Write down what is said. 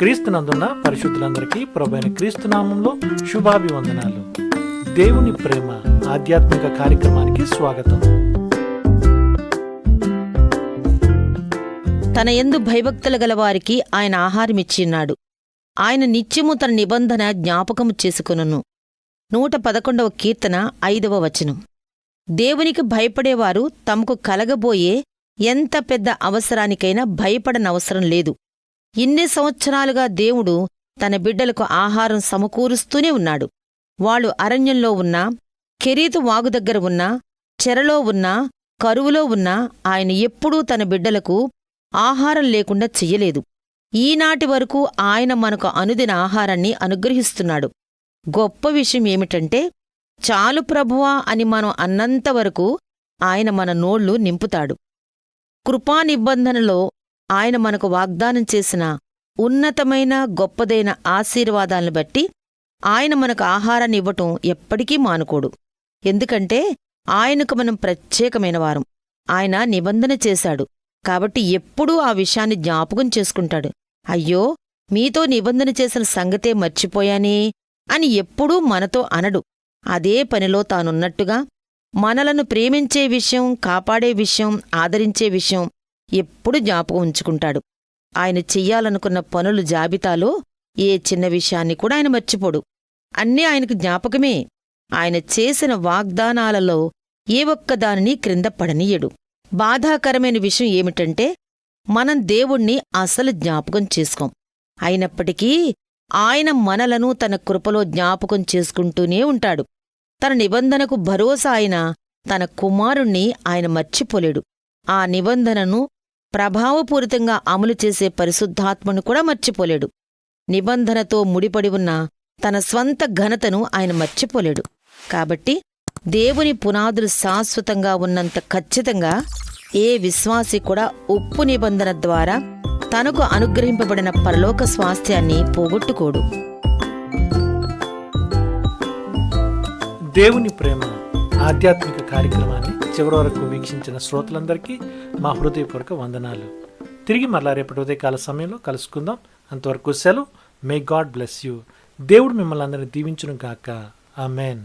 క్రీస్తునందున్న పరిశుద్ధులందరికీ ప్రభైన క్రీస్తు నామంలో శుభాభివందనాలు. దేవుని ప్రేమ ఆధ్యాత్మిక కార్యక్రమానికి స్వాగతం. తన ఎందు భయభక్తులు గల వారికి ఆయన ఆహారమిచ్చిన్నాడు ఆయన నిత్యము తన నిబంధన జ్ఞాపకము చేసుకొనును. నూట పదకొండవ కీర్తన ఐదవ వచనం. దేవునికి భయపడేవారు తమకు కలగబోయే ఎంత పెద్ద అవసరానికైనా భయపడనవసరం లేదు. ఇన్ని సంవత్సరాలుగా దేవుడు తన బిడ్డలకు ఆహారం సమకూరుస్తూనే ఉన్నాడు. వాళ్ళు అరణ్యంలో ఉన్నా కెరీతు వాగు దగ్గర ఉన్నా చెరలో ఉన్నా కరువులో ఉన్నా ఆయన ఎప్పుడూ తన బిడ్డలకు ఆహారం లేకుండా చెయ్యలేదు. ఈనాటి వరకు ఆయన మనకు అనుదిన ఆహారాన్ని అనుగ్రహిస్తున్నాడు. గొప్ప విషయం ఏమిటంటే చాలు ప్రభువా అని మనం అన్నంతవరకు ఆయన మన నోళ్ళు నింపుతాడు. కృపా నిబంధనలో ఆయన మనకు వాగ్దానం చేసిన ఉన్నతమైన గొప్పదైన ఆశీర్వాదాలను బట్టి ఆయన మనకు ఆహారాన్ని ఇవ్వటం ఎప్పటికీ మానుకోడు. ఎందుకంటే ఆయనకు మనం ప్రత్యేకమైన వారం. ఆయన నిబంధన చేశాడు. కాబట్టి ఎప్పుడూ ఆ విషయాన్ని జ్ఞాపకం చేసుకుంటాడు. అయ్యో మీతో నిబంధన చేసిన సంగతే మర్చిపోయానే అని ఎప్పుడూ మనతో అనడు. అదే పనిలో తానున్నట్టుగా మనలను ప్రేమించే విషయం కాపాడే విషయం ఆదరించే విషయం ఎప్పుడు జ్ఞాపకం ఉంచుకుంటాడు. ఆయన చెయ్యాలనుకున్న పనుల జాబితాలో ఏ చిన్న విషయాన్ని కూడా ఆయన మర్చిపోడు. అన్నీ ఆయనకు జ్ఞాపకమే. ఆయన చేసిన వాగ్దానాలలో ఏ ఒక్కదానిని క్రింద పడనీయడు. బాధాకరమైన విషయం ఏమిటంటే మనం దేవుణ్ణి అసలు జ్ఞాపకం చేసుకోం. అయినప్పటికీ ఆయన మనలను తన కృపలో జ్ఞాపకం చేసుకుంటూనే ఉంటాడు. తన నిబంధనకు భరోసా అయిన తన కుమారుణ్ణి ఆయన మర్చిపోలేడు. ఆ నిబంధనను ప్రభావపూరితంగా అమలు చేసే పరిశుద్ధాత్మను కూడా మర్చిపోలేడు. నిబంధనతో ముడిపడి ఉన్న తన స్వంత ఘనతను ఆయన మర్చిపోలేడు. కాబట్టి దేవుని పునాదులు శాశ్వతంగా ఉన్నంత ఖచ్చితంగా ఏ విశ్వాసి కూడా ఉప్పు నిబంధన ద్వారా తనకు అనుగ్రహింపబడిన పరలోక స్వాస్థ్యాన్ని పోగొట్టుకోడు. దేవుని ప్రేమ. ఆధ్యాత్మిక కార్యక్రమాన్ని చివరి వరకు వీక్షించిన శ్రోతలందరికీ మా హృదయపూర్వక వందనాలు. తిరిగి మరలా రేపటి ఉదయకాల సమయంలో కలుసుకుందాం. అంతవరకు సెలవు. మే గాడ్ బ్లెస్ యూ దేవుడు మిమ్మల్ని అందరినీ దీవించును గాక. ఆమెన్